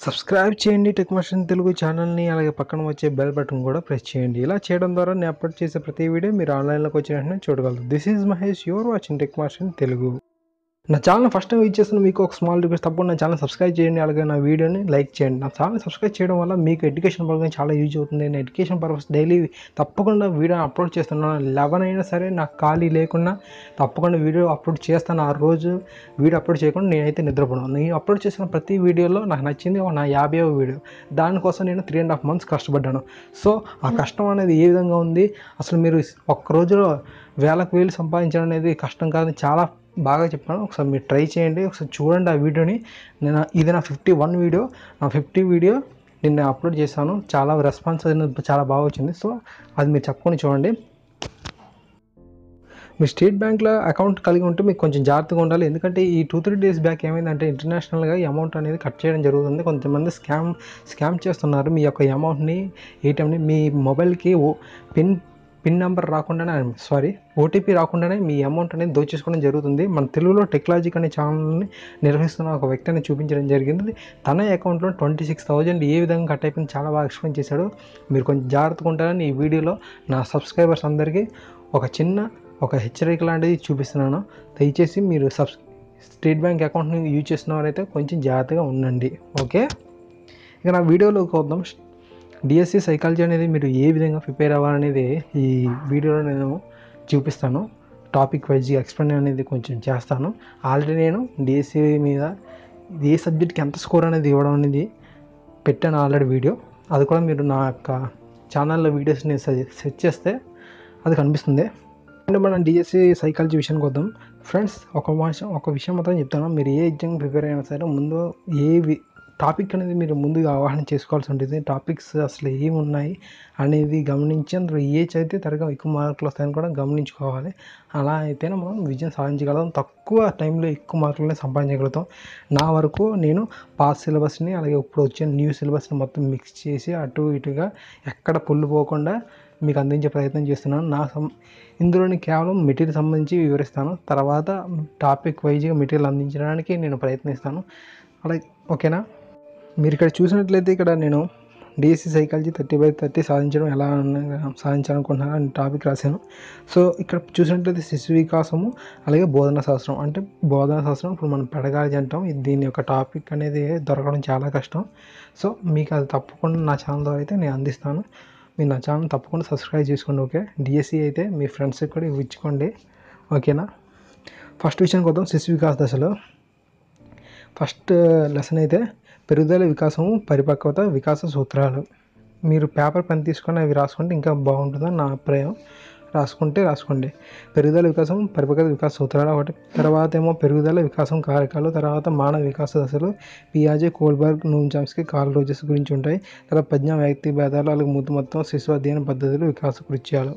Subscribe చేయండి టెక్మోషన్ తెలుగు ఛానల్ని అలాగే పక్కన వచ్చే బెల్ బటన్ కూడా ప్రెస్ చేయండి. ఇలా చేయడం ద్వారా నేను అప్లోడ్ చేసే ప్రతి వీడియో మీరు ఆన్లైన్లోకి వచ్చిన వెంటనే చూడగలరు this is Mahesh your watching Techmotion Telugu నా ఛానల్ ఫస్ట్ టైం ఇచ్చేసిన మీకు ఒక స్మాల్ రిక్వెస్ట్ తప్పకుండా నా ఛానల్ సబ్స్క్రైబ్ చేయండి అలాగే నా వీడియోని లైక్ చేయండి. నా ఛానల్ సబ్స్క్రైబ్ చేయడం వల్ల మీకు ఎడ్యుకేషన్ పరంగా చాలా యూజ్ అవుతుంది. నేను ఎడ్యుకేషన్ పర్పస్ డైలీ తప్పకుండా వీడియో అప్లోడ్ చేస్తున్నాను. లెవెన్ అయినా సరే నాకు ఖాళీ లేకుండా తప్పకుండా వీడియో అప్లోడ్ చేస్తాను. ఆ రోజు వీడియో అప్లోడ్ చేయకుండా నేనైతే నిద్రపోను. నేను అప్లోడ్ చేసిన ప్రతి వీడియోలో నాకు నచ్చింది ఒక నా యాభై వీడియో దానికోసం నేను త్రీ అండ్ హాఫ్ మంత్స్ కష్టపడ్డాను. సో ఆ కష్టం అనేది ఏ విధంగా ఉంది? అసలు మీరు ఒక్క రోజులో వేలకు వేలు సంపాదించడం అనేది కష్టం కాదని చాలా బాగా చెప్పాను. ఒకసారి మీరు ట్రై చేయండి. ఒకసారి చూడండి ఆ వీడియోని. నేను ఇది నా ఫిఫ్టీ వన్ వీడియో. నా ఫిఫ్టీ వీడియో నిన్న అప్లోడ్ చేశాను. చాలా రెస్పాన్స్ అనేది చాలా బాగా వచ్చింది. సో అది మీరు చెప్పుకొని చూడండి. మీ స్టేట్ బ్యాంక్లో అకౌంట్ కలిగి ఉంటే మీకు కొంచెం జాగ్రత్తగా ఉండాలి. ఎందుకంటే ఈ టూ త్రీ డేస్ బ్యాక్ ఏమైందంటే ఇంటర్నేషనల్గా ఈ అమౌంట్ అనేది కట్ చేయడం జరుగుతుంది. కొంతమంది స్కామ్ స్కామ్ చేస్తున్నారు. మీ యొక్క అమౌంట్ని ఏటీఎంని మీ మొబైల్కి ఓ పిన్ పిన్ నెంబర్ రాకుండానే సారీ ఓటీపీ రాకుండానే మీ అమౌంట్ అనేది దోచేసుకోవడం జరుగుతుంది. మన తెలుగులో టెక్నాలజీ అనే ఛానల్ని నిర్వహిస్తున్న ఒక వ్యక్తిని చూపించడం జరిగింది. తన అకౌంట్లో ట్వంటీ సిక్స్ థౌజండ్ ఏ విధంగా కట్ అయిపోయింది చాలా బాగా ఎక్స్ప్లెయిన్ చేశాడు. మీరు కొంచెం జాగ్రత్తగా ఉంటారని ఈ వీడియోలో నా సబ్స్క్రైబర్స్ అందరికీ ఒక చిన్న ఒక హెచ్చరిక లాంటిది చూపిస్తున్నాను. దయచేసి మీరు సబ్ స్టేట్ బ్యాంక్ అకౌంట్ని యూజ్ చేస్తున్నవారైతే కొంచెం జాగ్రత్తగా ఉండండి. ఓకే? ఇక నా వీడియోలోకి వద్దాం. డిఎస్సి సైకాలజీ అనేది మీరు ఏ విధంగా ప్రిపేర్ అవ్వాలనేది ఈ వీడియోలో నేను చూపిస్తాను. టాపిక్ వైజ్ ఎక్స్ప్లెయిన్ అనేది కొంచెం చేస్తాను. ఆల్రెడీ నేను డిఎస్సి మీద ఏ సబ్జెక్ట్కి ఎంత స్కోర్ అనేది ఇవ్వడం అనేది పెట్టాను ఆల్రెడీ వీడియో అది కూడా మీరు నా యొక్క ఛానల్లో వీడియోస్ని సెర్చ్ చేస్తే అది కనిపిస్తుంది. అంటే మనం డిఎస్సి సైకాలజీ విషయానికి వద్దాం. ఫ్రెండ్స్ ఒక విషయం ఒక విషయం మాత్రం చెప్తాను. మీరు ఏ ఎగ్జామ్ ప్రిపేర్ అయినా సరే ముందు ఏ వి- టాపిక్ అనేది మీరు ముందుగా అవగాహన చేసుకోవాల్సి ఉంటుంది. టాపిక్స్ అసలు ఏమున్నాయి అనేది గమనించి అందులో ఏ చదివితే త్వరగా ఎక్కువ మార్కులు వస్తాయని కూడా గమనించుకోవాలి. అలా అయితేనే మనం విజయం సాధించగలం తక్కువ టైంలో ఎక్కువ మార్కులని సంపాదించగలుగుతాం. నా వరకు నేను పాస్ సిలబస్ని అలాగే ఇప్పుడు వచ్చే న్యూ సిలబస్ని మొత్తం మిక్స్ చేసి అటు ఇటుగా ఎక్కడ పొల్లు పోకుండా మీకు అందించే ప్రయత్నం చేస్తున్నాను. నా సం ఇందులోని కేవలం మెటీరియల్ సంబంధించి వివరిస్తాను. తర్వాత టాపిక్ వైజ్గా మెటీరియల్ అందించడానికి నేను ప్రయత్నిస్తాను. అలాగే ఓకేనా? మీరు ఇక్కడ చూసినట్లయితే ఇక్కడ నేను DSC psychology thirty by thirty సాధించడం ఎలా సాధించాలనుకుంటున్నాను అని టాపిక్ రాశాను. సో ఇక్కడ చూసినట్లయితే శిశు వికాసము అలాగే బోధన శాస్త్రం. అంటే బోధన శాస్త్రం ఇప్పుడు మనం పెడగాలి అంటాం. దీని యొక్క టాపిక్ అనేది దొరకడం చాలా కష్టం. సో మీకు అది తప్పకుండా నా ఛానల్ ద్వారా అయితే నేను అందిస్తాను. మీరు నా ఛానల్ తప్పకుండా సబ్స్క్రైబ్ చేసుకోండి ఓకే? డిఎస్సి అయితే మీ ఫ్రెండ్స్కి కూడా ఇవ్వించుకోండి ఓకేనా? ఫస్ట్ విషయానికి వద్దాం శిశు వికాస దశలో. ఫస్ట్ లెసన్ uh, అయితే పెరుగుదల వికాసము పరిపక్వత వికాస సూత్రాలు. మీరు పేపర్ పెన్ తీసుకొని అవి రాసుకుంటే ఇంకా బాగుంటుందని నా అభిప్రాయం. రాసుకుంటే రాసుకోండి. పెరుగుదల వికాసం పరిపక్వత వికాస సూత్రాలు ఒకటి. తర్వాత ఏమో పెరుగుదల వికాసం కారకాలు తర్వాత మానవ వికాస దశలు. పియాజే Kohlberg Noam Chomsky Carl Rogers గురించి ఉంటాయి. తర్వాత ప్రజ్ఞా వ్యక్తి భేదాలు అలాగే ముందు మొత్తం శిశు అధ్యయన పద్ధతులు వికాస కృత్యాలు.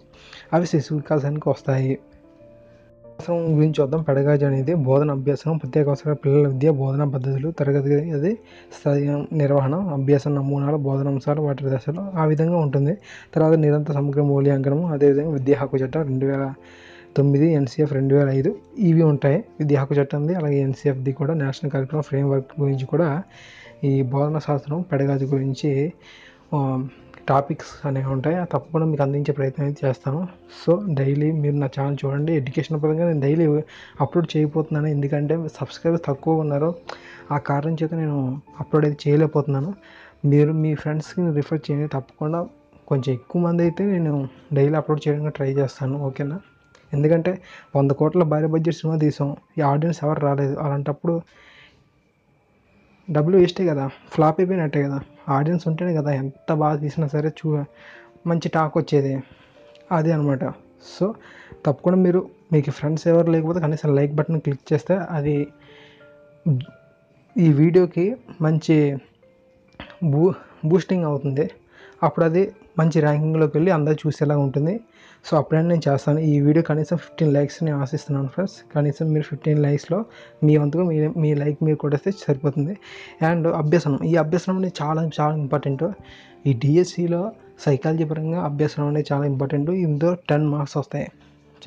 అవి శిశు వికాసానికి వస్తాయి. అవసరం గురించి చూద్దాం. పెడగాజీ అనేది బోధన అభ్యాసం ప్రత్యేక అవసరాల పిల్లల విద్య బోధనా పద్ధతులు తరగతి అది స్థాయి నిర్వహణ అభ్యాసం నమూనాలు బోధనాంశాలు వాటి దశలు ఆ విధంగా ఉంటుంది. తర్వాత నిరంతర సమగ్ర మూల్యాంకనము అదేవిధంగా విద్యా హక్కు చట్టం రెండు వేల తొమ్మిది ఎన్సీఎఫ్ రెండు వేల ఐదు ఇవి ఉంటాయి. విద్యా హక్కు చట్టంది అలాగే ఎన్సీఎఫ్ది కూడా నేషనల్ కరికులం ఫ్రేమ్వర్క్ గురించి కూడా ఈ బోధన శాస్త్రం పెడగాజు గురించి టాపిక్స్ అనేవి ఉంటాయి. ఆ తప్పకుండా మీకు అందించే ప్రయత్నం అయితే చేస్తాను. సో డైలీ మీరు నా ఛానల్ చూడండి. ఎడ్యుకేషన్ పరంగా నేను డైలీ అప్లోడ్ చేయబోతున్నాను. ఎందుకంటే సబ్స్క్రైబర్స్ తక్కువ ఉన్నారు. ఆ కారణం చేత నేను అప్లోడ్ అయితే చేయలేకపోతున్నాను. మీరు మీ ఫ్రెండ్స్కి రిఫర్ చేయండి. తప్పకుండా కొంచెం ఎక్కువ మంది అయితే నేను డైలీ అప్లోడ్ చేయడానికి ట్రై చేస్తాను. ఓకేనా ఎందుకంటే వంద కోట్ల భారీ బడ్జెట్ సినిమా తీసాం. ఈ ఆడియన్స్ ఎవరు రాలేదు. అలాంటప్పుడు డబ్బులు వేస్టే కదా. ఫ్లాప్ అయిపోయినట్టే కదా. ఆడియన్స్ ఉంటేనే కదా ఎంత బాగా తీసినా సరే చూ మంచి టాక్ వచ్చేది. అది అనమాట సో తప్పకుండా మీరు మీకు ఫ్రెండ్స్ ఎవరు లేకపోతే కనీసం లైక్ బటన్ క్లిక్ చేస్తే అది ఈ వీడియోకి మంచి బూ బూస్టింగ్ అవుతుంది. అప్పుడు అది మంచి ర్యాంకింగ్లోకి వెళ్ళి అందరూ చూసేలా ఉంటుంది. సో అప్పుడైనా నేను చేస్తాను. ఈ వీడియో కనీసం ఫిఫ్టీన్ లైక్స్ నేను ఆశిస్తున్నాను ఫ్రెండ్స్ కనీసం మీరు ఫిఫ్టీన్ లైక్స్లో మీ వంతుగా మీ మీ లైక్ మీరు కొట్టేస్తే సరిపోతుంది. అండ్ అభ్యసనం. ఈ అభ్యసనం అనేది చాలా చాలా ఇంపార్టెంట్ ఈ డిఎస్సిలో సైకాలజీ పరంగా అభ్యసనం అనేది చాలా ఇంపార్టెంట్ ఇందులో టెన్ మార్క్స్ వస్తాయి.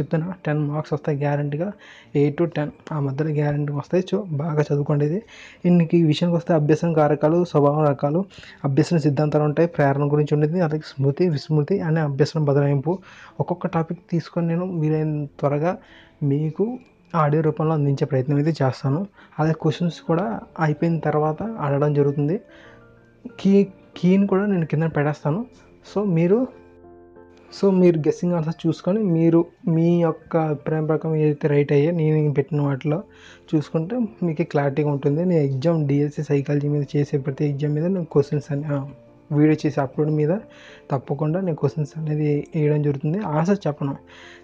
చెప్తున్నా టెన్ మార్క్స్ వస్తాయి గ్యారంటీగా ఎయిట్ టు టెన్ ఆ మధ్యలో గ్యారంటీ వస్తాయి. సో బాగా చదువుకోండి ఇది. ఇన్నికి ఈ విషయానికి వస్తే అభ్యసన కారకాలు స్వభావ రకాలు అభ్యసన సిద్ధాంతాలు ఉంటాయి. ప్రేరణ గురించి ఉండేది. అలాగే స్మృతి విస్మృతి అనే అభ్యసన బదలాయింపు. ఒక్కొక్క టాపిక్ తీసుకొని నేను వీలైన త్వరగా మీకు ఆడియో రూపంలో అందించే ప్రయత్నం అయితే చేస్తాను. అలాగే క్వశ్చన్స్ కూడా అయిపోయిన తర్వాత అడగడం జరుగుతుంది. కీ కీని కూడా నేను కింద పెడేస్తాను సో మీరు సో మీరు గెస్సింగ్ ఆన్సర్ చూసుకొని మీరు మీ యొక్క అభిప్రాయం ప్రకారం ఏదైతే రైట్ అయ్యే నేను పెట్టిన వాటిలో చూసుకుంటే మీకు క్లారిటీగా ఉంటుంది. నేను ఎగ్జామ్ డిఎస్సి సైకాలజీ మీద చేసే ప్రతి ఎగ్జామ్ మీద నేను క్వశ్చన్స్ అని వీడియో చేసే అప్లోడ్ మీద తప్పకుండా నేను క్వశ్చన్స్ అనేది వేయడం జరుగుతుంది. ఆన్సర్ చెప్పను.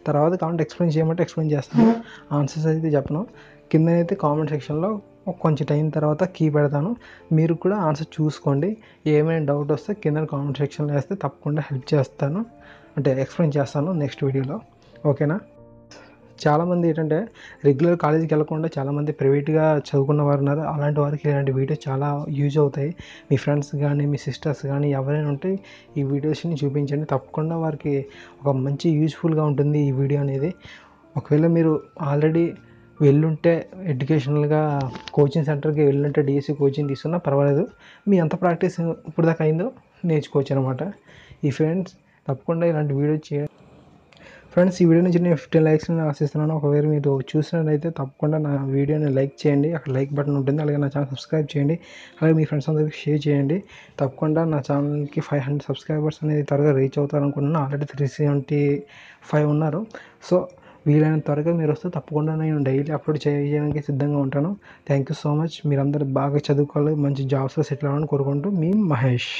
తర్వాత కామెంట్ ఎక్స్ప్లెయిన్ చేయమంటే ఎక్స్ప్లెయిన్ చేస్తాను. ఆన్సర్స్ అయితే చెప్పను. కిందనైతే కామెంట్ సెక్షన్లో కొంచెం టైం తర్వాత కీ పెడతాను. మీరు కూడా ఆన్సర్ చూసుకోండి. ఏమైనా డౌట్ వస్తే కింద కామెంట్ సెక్షన్లో వేస్తే తప్పకుండా హెల్ప్ చేస్తాను. అంటే ఎక్స్ప్లెయిన్ చేస్తాను నెక్స్ట్ వీడియోలో ఓకేనా చాలామంది ఏంటంటే రెగ్యులర్ కాలేజీకి వెళ్ళకుండా చాలామంది ప్రైవేట్గా చదువుకున్న వారు ఉన్నారు. అలాంటి వారికి ఇలాంటి వీడియోస్ చాలా యూజ్ అవుతాయి. మీ ఫ్రెండ్స్ కానీ మీ సిస్టర్స్ కానీ ఎవరైనా ఉంటే ఈ వీడియోస్ని చూపించండి. తప్పకుండా వారికి ఒక మంచి యూజ్ఫుల్గా ఉంటుంది ఈ వీడియో అనేది. ఒకవేళ మీరు ఆల్రెడీ వెళ్ళుంటే ఎడ్యుకేషనల్గా కోచింగ్ సెంటర్కి వెళ్ళుంటే డిఎస్సి కోచింగ్ తీసుకున్నా పర్వాలేదు. మీ ఎంత ప్రాక్టీస్ ఇప్పుడు దాకా అయిందో నేర్చుకోవచ్చు అనమాట ఈ ఫ్రెండ్స్ తప్పకుండా ఇలాంటి వీడియో చేయండి. ఫ్రెండ్స్ ఈ వీడియో నుంచి నేను ఫిఫ్టీన్ లైక్స్ ఆశిస్తున్నాను. ఒకవేళ మీరు చూసినట్లయితే తప్పకుండా నా వీడియోని లైక్ చేయండి. అక్కడ లైక్ బటన్ ఉంటుంది. అలాగే నా ఛానల్ సబ్స్క్రైబ్ చేయండి. అలాగే మీ ఫ్రెండ్స్ అందరికీ షేర్ చేయండి. తప్పకుండా నా ఛానల్కి ఫైవ్ హండ్రెడ్ సబ్స్క్రైబర్స్ అనేది త్వరగా రీచ్ అవుతారు అనుకుంటున్నాను ఆల్రెడీ త్రీ సెవెంటీ ఫైవ్ ఉన్నారు. సో వీలైన త్వరగా మీరు వస్తే తప్పకుండా నేను డైలీ అప్లోడ్ చేయడానికి సిద్ధంగా ఉంటాను. థ్యాంక్ యూ సో మచ్ మీరందరూ బాగా చదువుకోవాలి. మంచి జాబ్స్లో సెటిల్ అవ్వాలని కోరుకుంటూ మీ మహేష్.